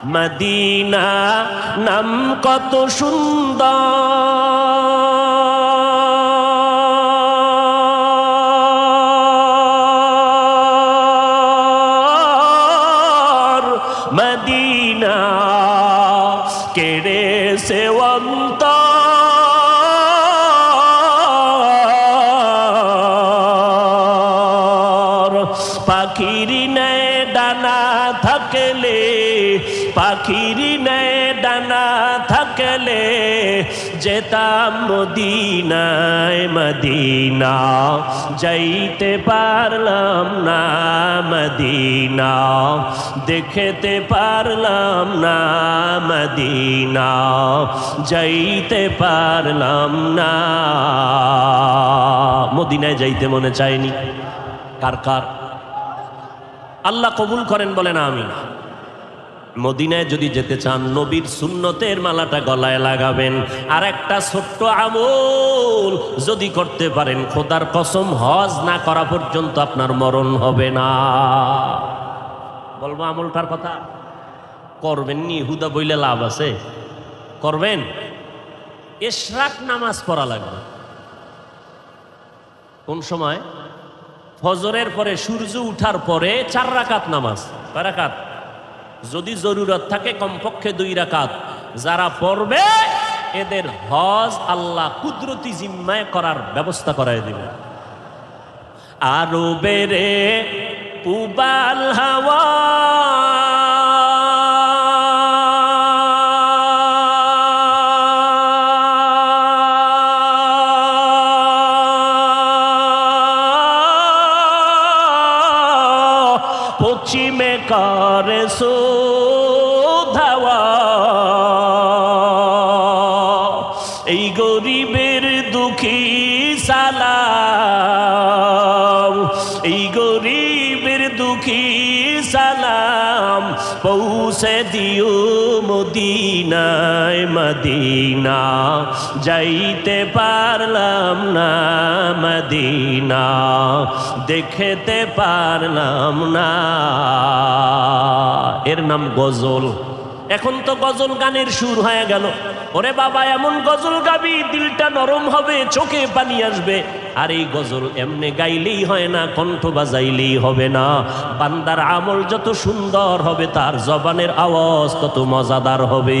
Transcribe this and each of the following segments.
Medina নাম কত সুন্দর। মদিনা কেড়ে সেবন্ত পাখির নেয় ডানা পাখির নেয় ডানা থাকলে যেতাম মদিনায় মদিনা। যাইতে পারলাম না মদিনা, দেখতে পারলাম না মদিনা, যাইতে পারলাম না। মদিনায় যাইতে মনে চায়নি? কার কার? আল্লাহ কবুল করেন বলেন আমি। মদিনায় যদি যেতে চান, নবীর সুন্নতের মালাটা গলায় লাগাবেন। আর একটা ছোট্ট আমল যদি করতে পারেন, খোদার কসম, হজ না করা পর্যন্ত আপনার মরণ হবে না। বলব আমলটার কথা, করবেন নি, হুদা বইলে লাভ আছে। করবেন? এশরাক নামাজ পড়া লাগবে। কোন সময়? ফজরের পরে সূর্য উঠার পরে চার রাকাত নামাজ। কয় যদি জরুরত থাকে কমপক্ষে দুই রাকাত। যারা পড়বে, এদের হজ আল্লাহ কুদরতি জিম্মায় করার ব্যবস্থা করায় দিবে। আরও বেড়ে পুবাল হাওয়া পশ্চিমে করে ধাওয়া এই গরিবের দুঃখী সালাম পৌঁছে দিও মদিনায় মদিনা যাইতে পারলাম না মদিনা দেখতে পারলাম না। এর নাম গজল। এখন তো গজল গানের সুর হয়ে গেল। ওরে বাবা, এমন গজল গাবি, দিলটা নরম হবে, চোখে পানি আসবে। আর এই গজল এমনি গাইলেই হয় না, কণ্ঠ বাজাইলেই হবে না। বান্দার আমল যত সুন্দর হবে, তার জবানের আওয়াজ তত মজাদার হবে।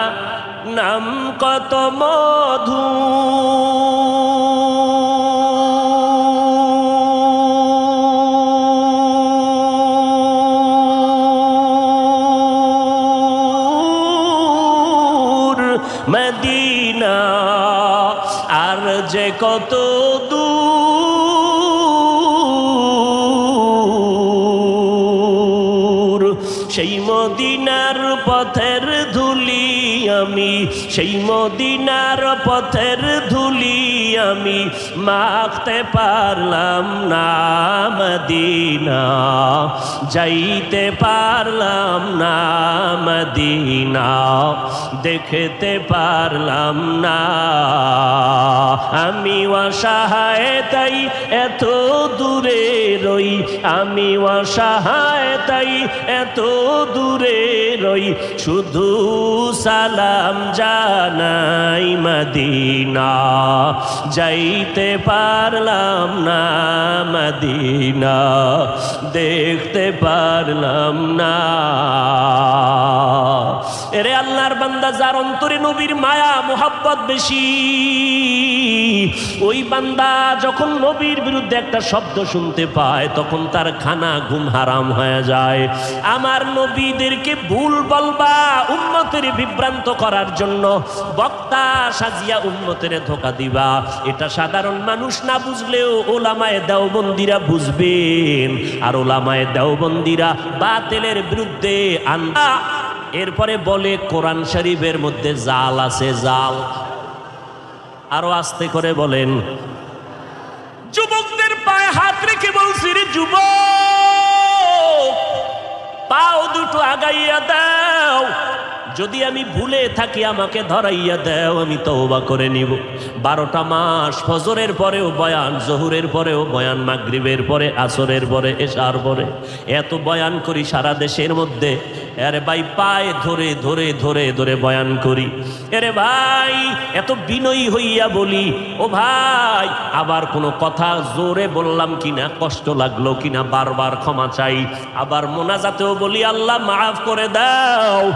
নাম কত মধু। মদিনা আর যে কত দূর সেই মদিনার পথের ধুলি আমি সেই মদিনার পথের ধুলি। আমি মাখতে পারলাম না মদিনা। যাইতে পারলাম না মদিনা। দেখতে পারলাম না। আমি অসহায়, তাই এত দূরে রই। আমি অসহায়, তাই এত দূরে রই। শুধু সালাম জানাই মদিনা। যাইতে পারলাম না মদিনা, দেখতে পারলাম না। এরে আল্লাহর বান্দা, যার অন্তরে নবীর মায়া, মোহাব্বত বেশি, ওই বান্দা যখন নবীর বিরুদ্ধে একটা শব্দ শুনতে পায়, তখন তার খানা ঘুম হারাম হয়ে যায়। আমার নবীদেরকে ভুল বলবা উন্মতের বিভ্রান্ত করার জন্য বক্তা সাজিয়া উন্মতের ধোকা দিবা। এটা সাধারণ মানুষ না বুঝলেও ওলামায় দেওবন্দিরা বুঝবেন। আর ওলামায় দেওবন্দিরা বাতেলের বিরুদ্ধে আন্দা। এরপরে বলে, কোরআন শরীফের মধ্যে জাল আছে, জাল। আরও আস্তে করে বলেন, যুবকদের পায়ে হাত রেখে বলছি রে যুবক, পাও দুটো আগাইয়া দাও। যদি আমি ভুলে থাকি, আমাকে ধরাইয়া দেও, আমি তওবা করে নিব। বারোটা মাস ফজরের পরেও বয়ান, জহুরের পরেও বয়ান, মাগরিবের পরে, আসরের পরে, এশার পরে। এত বয়ান করি সারা দেশের মধ্যে। আরে ভাই, পায়ে ধরে ধরে ধরে ধরে বয়ান করি। এরে ভাই, এত বিনয়ী হইয়া বলি, ও ভাই, আবার কোনো কথা জোরে বললাম কিনা, কষ্ট লাগল কিনা, বারবার ক্ষমা চাই। আবার মোনাজাতেও বলি, আল্লাহ মাফ করে দাও।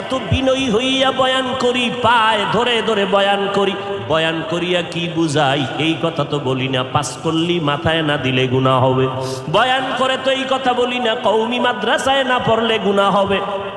এত বিনয়ী হইয়া বয়ান করি, পায়ে ধরে ধরে বয়ান করি। বয়ান করিয়া কি বুঝাই? এই কথা তো বলি না, পাস করলি মাথায় না দিলে গুণা হবে। বয়ান করে তো এই কথা বলি না কৌমি মাদ্রাসায় না পড়লে গুণা হবে